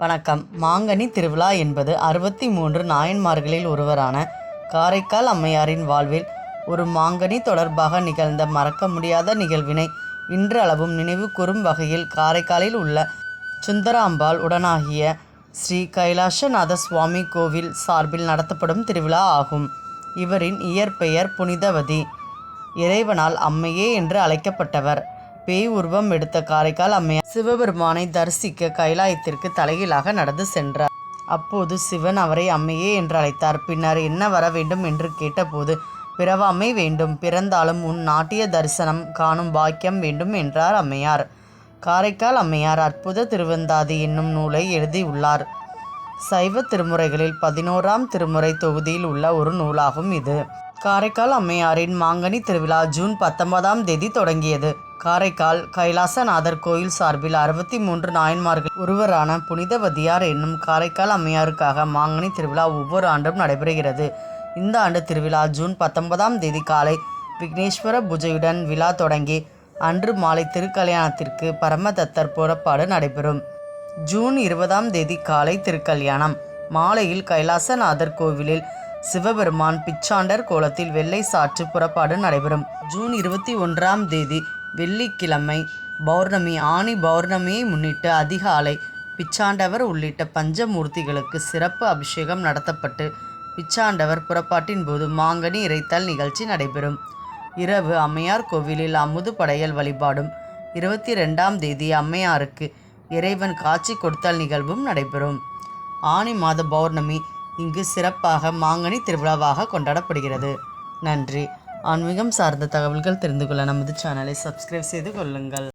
வணக்கம். மாங்கனி திருவிழா என்பது அறுபத்தி மூன்று நாயன்மார்களில் ஒருவரான காரைக்கால் அம்மையாரின் வாழ்வில் ஒரு மாங்கனி தொடர்பாக நிகழ்ந்த மறக்க முடியாத நிகழ்வினை இன்றளவும் நினைவு கூறும் வகையில் காரைக்காலில் உள்ள சுந்தராம்பாள் உடனாகிய ஸ்ரீ கைலாசநாத சுவாமி கோவில் சார்பில் நடத்தப்படும் திருவிழா ஆகும். இவரின் இயற்பெயர் புனிதவதி. இறைவனால் அம்மையே என்று அழைக்கப்பட்டவர். பேய் உருவம் எடுத்த காரைக்கால் அம்மையார் சிவபெருமானை தரிசிக்க கைலாயத்திற்கு தலைகீழாக நடந்து சென்றார். அப்போது சிவன் அவரை அம்மையே என்று அழைத்தார். பின்னர் என்ன வர வேண்டும் என்று கேட்டபோது பிறவாமை வேண்டும். பிறந்தாலும் உன் நாட்டிய தரிசனம் காணும் பாக்கியம் வேண்டும் என்றார் அம்மையார். காரைக்கால் அம்மையார் அற்புத திருவந்தாதி என்னும் நூலை எழுதியுள்ளார் சைவ திருமுறைகளில் பதினோராம் திருமுறை தொகுதியில் உள்ள ஒரு நூலாகும் இது. காரைக்கால் அம்மையாரின் மாங்கனி திருவிழா ஜூன் பத்தொன்பதாம் தேதி தொடங்கியது. காரைக்கால் கைலாசநாதர் கோயில் சார்பில் அறுபத்தி மூன்று நாயன்மார்கள் ஒருவரான புனிதவதியார் என்னும் காரைக்கால் அம்மையாருக்காக மாங்கனி திருவிழா ஒவ்வொரு ஆண்டும் நடைபெறுகிறது. இந்த ஆண்டு திருவிழா ஜூன் பத்தொன்பதாம் தேதி காலை விக்னேஸ்வர பூஜையுடன் விழா தொடங்கி அன்று மாலை திருக்கல்யாணத்திற்கு பரமதத்தர் புறப்பாடு நடைபெறும். ஜூன் இருபதாம் தேதி காலை திருக்கல்யாணம். மாலையில் கைலாசநாதர் கோவிலில் சிவபெருமான் பிச்சாண்டர் கோலத்தில் வெள்ளை சாற்று புறப்பாடு நடைபெறும். ஜூன் இருபத்தி ஒன்றாம் தேதி வெள்ளிக்கிழமை பௌர்ணமி ஆணி பௌர்ணமியை முன்னிட்டு அதிகாலை பிச்சாண்டவர் உள்ளிட்ட பஞ்சமூர்த்திகளுக்கு சிறப்பு அபிஷேகம் நடத்தப்பட்டு பிச்சாண்டவர் புறப்பாட்டின் போது மாங்கனி இறைத்தல் நிகழ்ச்சி நடைபெறும். இரவு அம்மையார் கோவிலில் அமுது படையல் வழிபாடும். இருபத்தி ரெண்டாம் தேதி அம்மையாருக்கு இறைவன் காட்சி கொடுத்தல் நிகழ்வும் நடைபெறும். ஆனி மாத பௌர்ணமி இங்கு சிறப்பாக மாங்கனி திருவிழாவாக கொண்டாடப்படுகிறது. நன்றி. ஆன்மீகம் சார்ந்த தகவல்கள் தெரிந்து கொள்ள நமது சேனலை சப்ஸ்கிரைப் செய்து கொள்ளுங்கள்.